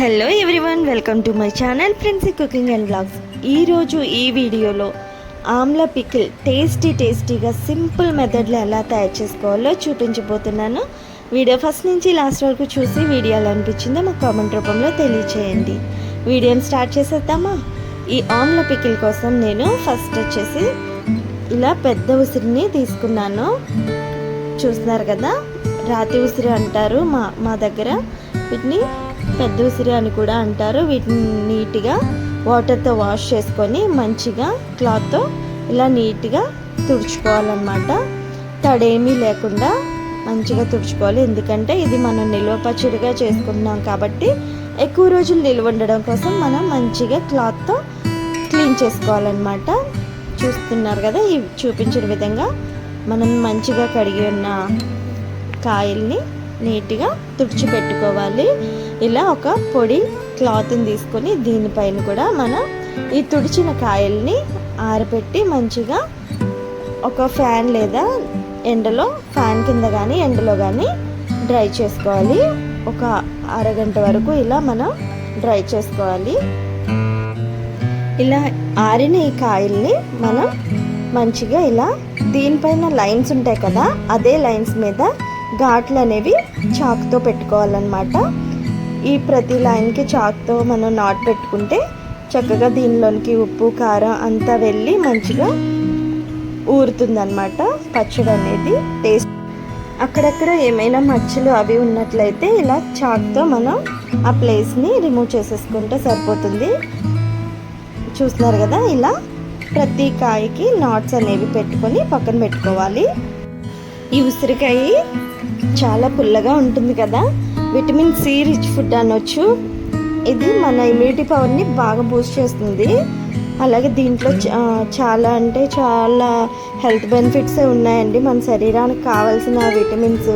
Hello everyone welcome to my channel friends cooking and blogs ఈరోజు ఈ వీడియోలో ఆమ్ల పికిల్ టేస్టీ టేస్టీగా సింపుల్ మెథడ్లో ఎలా తయారు చేసుకోవాలో చూపించబోతున్నాను. వీడియో ఫస్ట్ నుంచి లాస్ట్ వరకు చూసి వీడియో ఎలా అనిపించిందో మాకు కామెంట్ రూపంలో తెలియచేయండి. వీడియోని స్టార్ట్ చేసేద్దామా? ఈ ఆమ్ల పికిల్ కోసం నేను ఫస్ట్ వచ్చేసి ఇలా పెద్ద ఉసిరిని తీసుకున్నాను. చూస్తున్నారు కదా? రాతి ఉసిరి అంటారు మా మా దగ్గర. వీటిని పెద్ద ఉసిరి అని కూడా అంటారు. వీటిని నీట్గా వాటర్తో వాష్ చేసుకొని మంచిగా క్లాత్తో ఇలా నీట్గా తుడుచుకోవాలన్నమాట. తడేమీ లేకుండా మంచిగా తుడుచుకోవాలి. ఎందుకంటే ఇది మనం నిల్వ పచ్చడిగా చేసుకుంటున్నాం కాబట్టి ఎక్కువ రోజులు నిల్వ ఉండడం కోసం మనం మంచిగా క్లాత్తో క్లీన్ చేసుకోవాలన్నమాట. చూస్తున్నారు కదా ఈ చూపించిన విధంగా మనం మంచిగా కడిగి ఉన్న కాయల్ని నీట్గా తుడిచిపెట్టుకోవాలి. ఇలా ఒక పొడి క్లాత్ని తీసుకొని దీనిపైన కూడా మనం ఈ తుడిచిన కాయల్ని ఆరబెట్టి మంచిగా ఒక ఫ్యాన్ లేదా ఎండలో ఫ్యాన్ కింద కానీ ఎండలో కానీ డ్రై చేసుకోవాలి. ఒక అరగంట వరకు ఇలా మనం డ్రై చేసుకోవాలి. ఇలా ఆరిన ఈ కాయల్ని మనం మంచిగా ఇలా దీనిపైన లైన్స్ ఉంటాయి కదా అదే లైన్స్ మీద ఘాట్లు అనేవి చాక్తో పెట్టుకోవాలన్నమాట. ఈ ప్రతి లైన్కి చాక్తో మనం నాట్ పెట్టుకుంటే చక్కగా దీనిలోనికి ఉప్పు కారం అంతా వెళ్ళి మంచిగా ఊరుతుందన్నమాట. పచ్చడి అనేది టేస్ట్ అక్కడక్కడ ఏమైనా మచ్చలు అవి ఉన్నట్లయితే ఇలా చాక్తో మనం ఆ ప్లేస్ని రిమూవ్ చేసేసుకుంటే సరిపోతుంది. చూస్తున్నారు కదా ఇలా ప్రతి కాయకి నాట్స్ అనేవి పెట్టుకొని పక్కన పెట్టుకోవాలి. ఈ ఉసిరికాయ చాలా పుల్లగా ఉంటుంది కదా విటమిన్ సి రిచ్ ఫుడ్ అనొచ్చు. ఇది మన ఇమ్యూనిటీ పవర్ని బాగా బూస్ట్ చేస్తుంది. అలాగే దీంట్లో చాలా అంటే చాలా హెల్త్ బెనిఫిట్స్ ఉన్నాయండి. మన శరీరానికి కావాల్సిన విటమిన్స్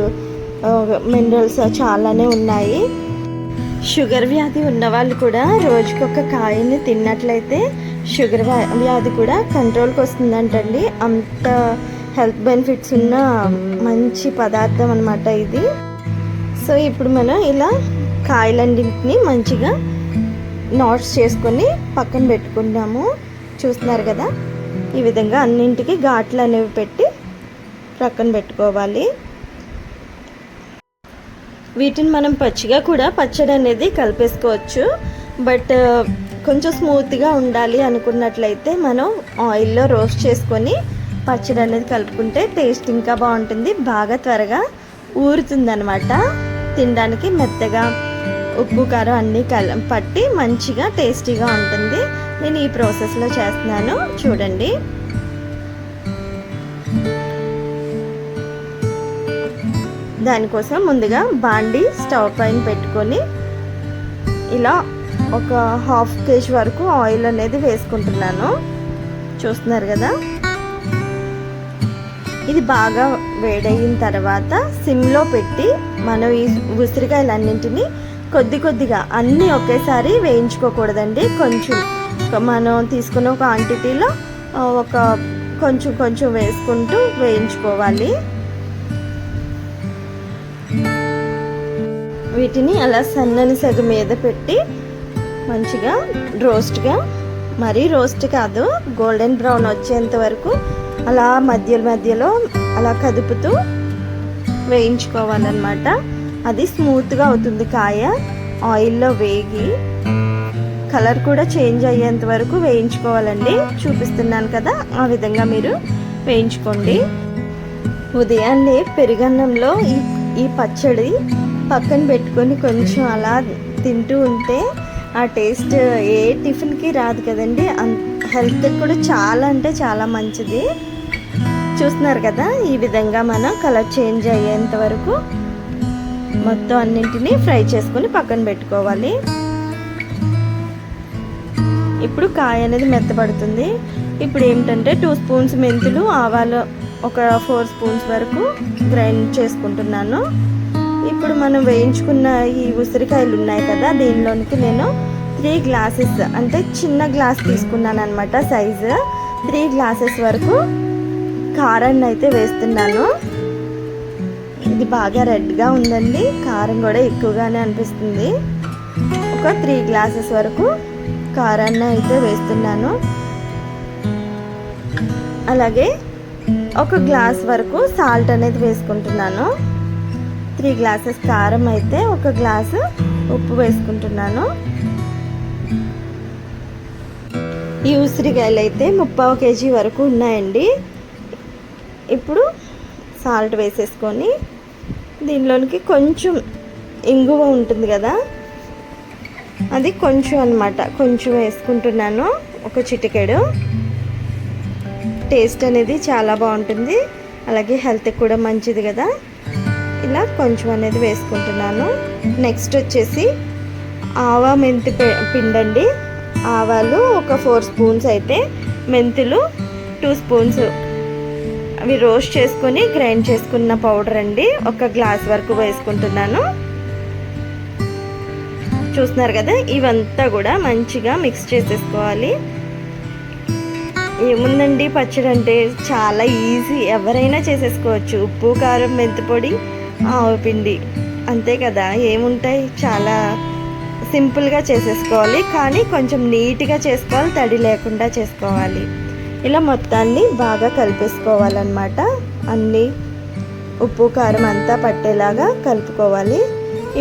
మినరల్స్ చాలానే ఉన్నాయి. షుగర్ వ్యాధి ఉన్న వాళ్ళు కూడా రోజుకొక కాయని తిన్నట్లయితే షుగర్ వ్యాధి కూడా కంట్రోల్కి వస్తుందంటండి. అంత హెల్త్ బెనిఫిట్స్ ఉన్న మంచి పదార్థం అనమాట ఇది. సో ఇప్పుడు మనం ఇలా కాయలన్నింటినీ మంచిగా నాట్స్ చేసుకొని పక్కన పెట్టుకుంటాము. చూస్తున్నారు కదా? ఈ విధంగా అన్నింటికి ఘాట్లు అనేవి పెట్టి పక్కన పెట్టుకోవాలి. వీటిని మనం పచ్చిగా కూడా పచ్చడి అనేది కలిపేసుకోవచ్చు. బట్ కొంచెం స్మూత్గా ఉండాలి అనుకున్నట్లయితే మనం ఆయిల్లో రోస్ట్ చేసుకొని పచ్చడి అనేది కలుపుకుంటే టేస్ట్ ఇంకా బాగుంటుంది. బాగా త్వరగా ఊరుతుందనమాట తినడానికి మెత్తగా ఉప్పు కారం అన్నీ కల పట్టి మంచిగా టేస్టీగా ఉంటుంది. నేను ఈ ప్రాసెస్లో చేస్తున్నాను. చూడండి. దానికోసం ముందుగా బాండి స్టవ్ పైన పెట్టుకొని ఇలా ఒక హాఫ్ కేజీ వరకు ఆయిల్ అనేది వేసుకుంటున్నాను. చూస్తున్నారు కదా? ఇది బాగా వేడయిన తర్వాత సిమ్లో పెట్టి మనం ఈ ఉసిరికాయలన్నింటినీ కొద్ది కొద్దిగా అన్నీ ఒకేసారి వేయించుకోకూడదండి. కొంచెం మనం తీసుకున్న క్వాంటిటీలో ఒక కొంచెం కొంచెం వేసుకుంటూ వేయించుకోవాలి. వీటిని అలా సన్నని సగం మీద పెట్టి మంచిగా రోస్ట్గా మరీ రోస్ట్ కాదు గోల్డెన్ బ్రౌన్ వచ్చేంత వరకు అలా మధ్య మధ్యలో అలా కదుపుతూ వేయించుకోవాలన్నమాట. అది స్మూత్గా అవుతుంది కాయ. ఆయిల్లో వేగి కలర్ కూడా చేంజ్ అయ్యేంత వరకు వేయించుకోవాలండి. చూపిస్తున్నాను కదా ఆ విధంగా మీరు వేయించుకోండి. ఉదయాన్నే పెరుగన్నంలో ఈ ఈ పచ్చడి పక్కన పెట్టుకొని కొంచెం అలా తింటూ ఉంటే ఆ టేస్ట్ ఏ టిఫిన్కి రాదు కదండి. హెల్త్ కూడా చాలా అంటే చాలా మంచిది. చూస్తున్నారు కదా? ఈ విధంగా మనం కలర్ చేంజ్ అయ్యేంత వరకు మొత్తం అన్నింటినీ ఫ్రై చేసుకొని పక్కన పెట్టుకోవాలి. ఇప్పుడు కాయ అనేది మెత్తపడుతుంది ఇప్పుడు ఏమిటంటే టూ స్పూన్స్ మెంతులు ఆవాలు ఒక ఫోర్ స్పూన్స్ వరకు గ్రైండ్ చేసుకుంటున్నాను. ఇప్పుడు మనం వేయించుకున్న ఈ ఉసిరికాయలు ఉన్నాయి కదా దీనిలోనికి నేను త్రీ గ్లాసెస్ అంటే చిన్న గ్లాస్ తీసుకున్నాను అనమాట సైజు. త్రీ గ్లాసెస్ వరకు కారాన్ని అయితే వేస్తున్నాను. ఇది బాగా రెడ్గా ఉందండి. కారం కూడా ఎక్కువగానే అనిపిస్తుంది. ఒక త్రీ గ్లాసెస్ వరకు కారాన్ని అయితే వేస్తున్నాను. అలాగే ఒక గ్లాస్ వరకు సాల్ట్ అనేది వేసుకుంటున్నాను. త్రీ గ్లాసెస్ కారం అయితే ఒక గ్లాసు ఉప్పు వేసుకుంటున్నాను. ఈ ఉసిరికాయలు అయితే ముప్పావు కేజీ వరకు ఉన్నాయండి. ఇప్పుడు సాల్ట్ వేసేసుకొని దీనిలోనికి కొంచెం ఇంగువ ఉంటుంది కదా అది కొంచెం అనమాట కొంచెం వేసుకుంటున్నాను ఒక చిటికెడు. టేస్ట్ అనేది చాలా బాగుంటుంది. అలాగే హెల్త్కి కూడా మంచిది కదా. ఇలా కొంచెం అనేది వేసుకుంటున్నాను. నెక్స్ట్ వచ్చేసి ఆవా మెంతి పిండండి. ఆవాలు ఒక ఫోర్ స్పూన్స్ అయితే మెంతులు టూ స్పూన్స్ అవి రోస్ట్ చేసుకొని గ్రైండ్ చేసుకున్న పౌడర్ అండి. ఒక గ్లాస్ వరకు వేసుకుంటున్నాను. చూస్తున్నారు కదా ఇవంతా కూడా మంచిగా మిక్స్ చేసేసుకోవాలి. ఏముందండి పచ్చడి అంటే చాలా ఈజీ ఎవరైనా చేసేసుకోవచ్చు. ఉప్పు కారం మెంతి పొడి. ఆవపిండి అంతే కదా ఏముంటాయి? చాలా సింపుల్గా చేసేసుకోవాలి. కానీ కొంచెం నీట్గా చేసుకోవాలి తడి లేకుండా చేసుకోవాలి. ఇలా మొత్తాన్ని బాగా కలిపేసుకోవాలన్నమాట. అన్నీ ఉప్పు కారం అంతా పట్టేలాగా కలుపుకోవాలి.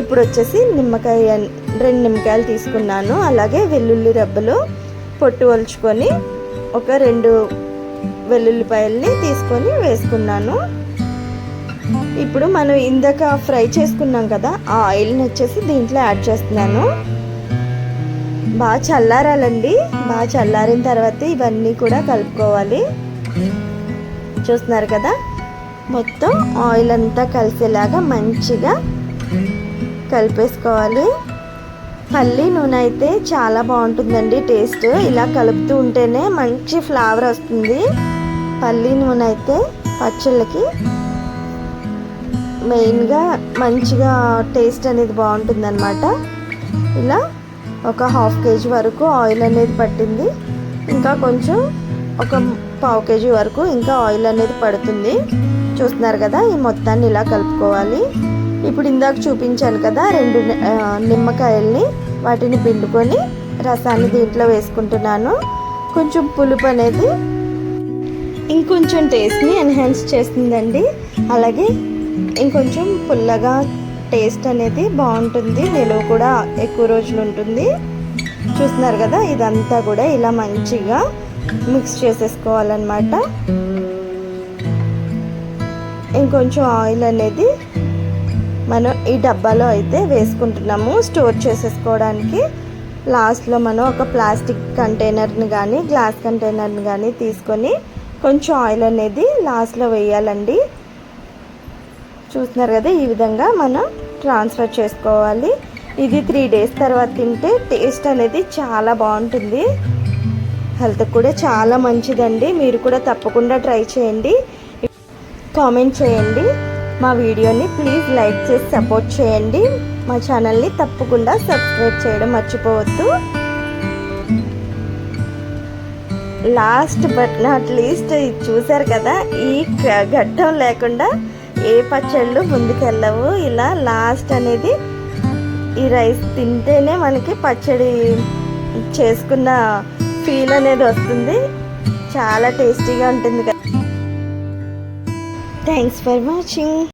ఇప్పుడు వచ్చేసి నిమ్మకాయ రెండు నిమ్మకాయలు తీసుకున్నాను. అలాగే వెల్లుల్లి రెబ్బలు పొట్టు ఒలుచుకొని ఒక రెండు వెల్లుల్లిపాయల్ని తీసుకొని వేసుకున్నాను. ఇప్పుడు మనం ఇందాక ఫ్రై చేసుకున్నాం కదా ఆ ఆయిల్ని వచ్చేసి దీంట్లో యాడ్ చేస్తున్నాను. బాగా చల్లారాలండి. బాగా చల్లారిన తర్వాత ఇవన్నీ కూడా కలుపుకోవాలి. చూస్తున్నారు కదా? మొత్తం ఆయిల్ అంతా కలిసేలాగా మంచిగా కలిపేసుకోవాలి. పల్లి నూనె అయితే చాలా బాగుంటుందండి టేస్ట్. ఇలా కలుపుతూ ఉంటేనే మంచి ఫ్లేవర్ వస్తుంది. పల్లి నూనె అయితే పచ్చళ్ళకి మెయిన్గా మంచిగా టేస్ట్ అనేది బాగుంటుంది అనమాట ఇలా ఒక హాఫ్ కేజీ వరకు ఆయిల్ అనేది పట్టింది. ఇంకా కొంచెం ఒక పావు కేజీ వరకు ఇంకా ఆయిల్ అనేది పడుతుంది. చూస్తున్నారు కదా ఈ మొత్తాన్ని ఇలా కలుపుకోవాలి. ఇప్పుడు ఇందాక చూపించాను కదా రెండు నిమ్మకాయల్ని వాటిని పిండుకొని రసాన్ని దీంట్లో వేసుకుంటున్నాను. కొంచెం పులుపు అనేది ఇంకొంచెం టేస్ట్ని ఎన్హాన్స్ చేస్తుందండి. అలాగే ఇంకొంచెం పుల్లగా టేస్ట్ అనేది బాగుంటుంది. నిలువ కూడా ఎక్కువ రోజులు ఉంటుంది. చూస్తున్నారు కదా ఇదంతా కూడా ఇలా మంచిగా మిక్స్ చేసేసుకోవాలన్నమాట. ఇంకొంచెం ఆయిల్ అనేది మనం ఈ డబ్బాలో అయితే వేసుకుంటున్నాము. స్టోర్ చేసేసుకోవడానికి లాస్ట్లో మనం ఒక ప్లాస్టిక్ కంటైనర్ని కానీ గ్లాస్ కంటైనర్ని కానీ తీసుకొని కొంచెం ఆయిల్ అనేది లాస్ట్లో వేయాలండి. చూస్తున్నారు కదా ఈ విధంగా మనం ట్రాన్స్ఫర్ చేసుకోవాలి. ఇది త్రీ డేస్ తర్వాత తింటే టేస్ట్ అనేది చాలా బాగుంటుంది. హెల్త్కి కూడా చాలా మంచిదండి. మీరు కూడా తప్పకుండా ట్రై చేయండి. కామెంట్ చేయండి. మా వీడియోని ప్లీజ్ లైక్ చేసి సపోర్ట్ చేయండి. మా ఛానల్ని తప్పకుండా సబ్స్క్రైబ్ చేయడం మర్చిపోవద్దు. లాస్ట్ బట్ నాట్ లీస్ట్ చూసారు కదా? ఈ గ- ఘట్టం లేకుండా ఏ పచ్చళ్ళు ముందుకెళ్ళవు? ఇలా లాస్ట్ అనేది ఈ రైస్ తింటేనే మనకి పచ్చడి చేసుకున్న ఫీల్ అనేది వస్తుంది. చాలా టేస్టీగా ఉంటుంది కదా. Thanks for watching